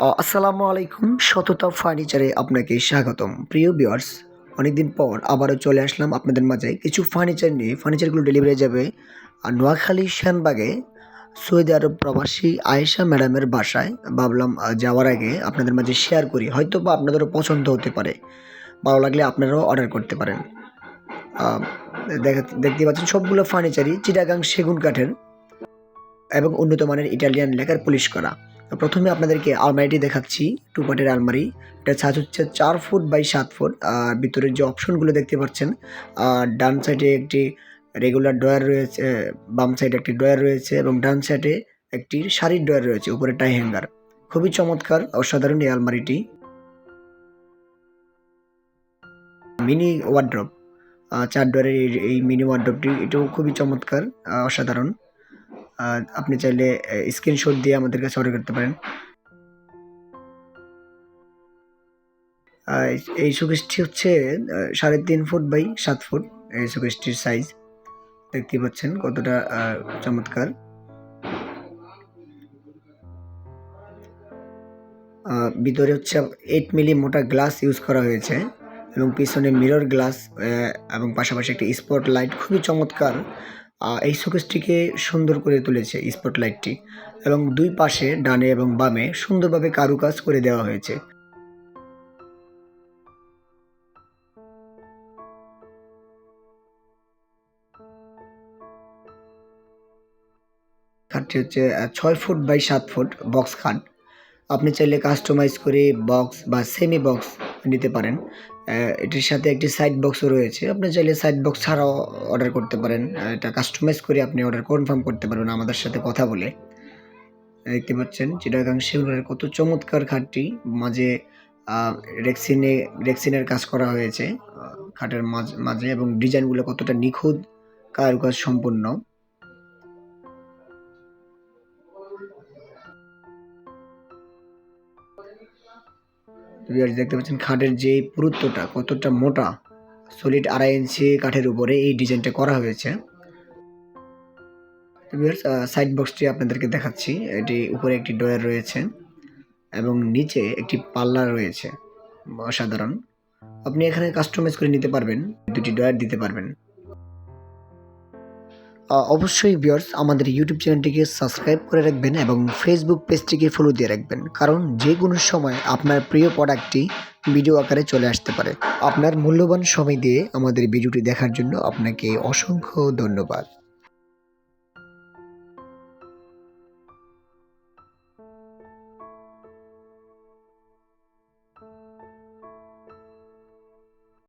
আসসালামু আলাইকুম, সততা ফার্নিচারে আপনাকে স্বাগতম। প্রিয় ভিউয়ার্স অনেকদিন পর আবারও চলে আসলাম আপনাদের মাঝে কিছু ফার্নিচার নিয়ে। ফার্নিচারগুলো ডেলিভারি যাবে আর নোয়াখালী শ্যানবাগে সৌদি আরব প্রবাসী আয়েশা ম্যাডামের বাসায়। ভাবলাম যাওয়ার আগে আপনাদের মাঝে শেয়ার করি। হয়তো বা আপনাদেরও পছন্দ হতে পারে। ভালো লাগলে আপনারাও অর্ডার করতে পারেন। দেখা- দেখতে পাচ্ছেন সবগুলো ফার্নিচারই চিটাগাং সেগুন কাঠের এবং উন্নত মানের ইটালিয়ান লেখার পুলিশ করা। তো প্রথমে আপনাদেরকে আলমারিটি দেখাচ্ছি টু পার্টের আলমারি। এটা সাইজ হচ্ছে চার ফুট বাই সাত ফুট আর ভিতরের যে অপশনগুলো দেখতে পাচ্ছেন ডান সাইডে একটি রেগুলার ডয়ার রয়েছে, বাম সাইডে একটি ডয়ার রয়েছে, এবং ডান সাইডে একটি শাড়ির ডয়ার রয়েছে উপরে টাই হ্যাঙ্গার খুবই চমৎকার, অসাধারণ এই আলমারিটি। মিনি ওয়ার্ড্রপ চার ডয়ারের এই- মিনি ওয়ার্ড্রপটি এটাও খুবই চমৎকার অসাধারণ। আপনি চাইলে স্ক্রিনশট দিয়ে আমাদের কাছে অর্ডার করতে পারেন। এই শোকেসটি হচ্ছে সাড়ে তিন ফুট বাই সাত ফুট এই শোকেসটির সাইজ দেখতে পাচ্ছেন কতটা চমৎকার। ভিতরে হচ্ছে এইট মিলি মোটা গ্লাস ইউজ করা হয়েছে এবং পিছনে মিরর গ্লাস এবং পাশাপাশি একটি স্পট লাইট খুবই চমৎকার। এই শোকেসটিকে সুন্দর করে তুলেছে স্পট লাইটটি এবং দুই পাশে ডানে এবং বামে সুন্দরভাবে কারুকাজ করে দেওয়া হয়েছে। খাটটি হচ্ছে ছয় ফুট বাই সাত ফুট বক্স খাট। আপনি চাইলে কাস্টমাইজ করে বক্স বা সেমি বক্স নিতে পারেন। এটির সাথে একটি সাইড বক্সও রয়েছে। আপনি চাইলে সাইড বক্স ছাড়াও অর্ডার করতে পারেন। এটা কাস্টমাইজ করে আপনি অর্ডার কনফার্ম করতে পারবেন আমাদের সাথে কথা বলে। দেখতে পাচ্ছেন, চিটাগাং সেগুলোর কত চমৎকার খাটটি। মাঝে রেক্সিনে রেক্সিনের কাজ করা হয়েছে। খাটের মাঝ- মাঝে এবং ডিজাইনগুলো কতটা নিখুঁত, কারুকাজ সম্পূর্ণ দেখতে পাচ্ছেন খাটের যে পুরুত্বটা কতটা মোটা সলিড আড়াই ইঞ্চি কাঠের উপরে এই ডিজাইনটা করা হয়েছে। সাইড বক্সটি আপনাদেরকে দেখাচ্ছি। এটি উপরে একটি ডয়ার রয়েছে এবং নিচে একটি পাল্লা রয়েছে। অসাধারণ। আপনি এখানে কাস্টমাইজ করে নিতে পারবেন, দুটি ডয়ার দিতে পারবেন। অবশ্যই বিয়ার্স আমাদের ইউটিউব চ্যানেলটিকে সাবস্ক্রাইব করে রাখবেন এবং ফেসবুক পেজটিকে ফলো দিয়ে রাখবেন। কারণ যে কোনো সময় আপনার প্রিয় প্রোডাক্টটি ভিডিও আকারে চলে আসতে পারে। আপনার মূল্যবান সময় দিয়ে আমাদের ভিডিওটি দেখার জন্য আপনাকে অসংখ্য ধন্যবাদ।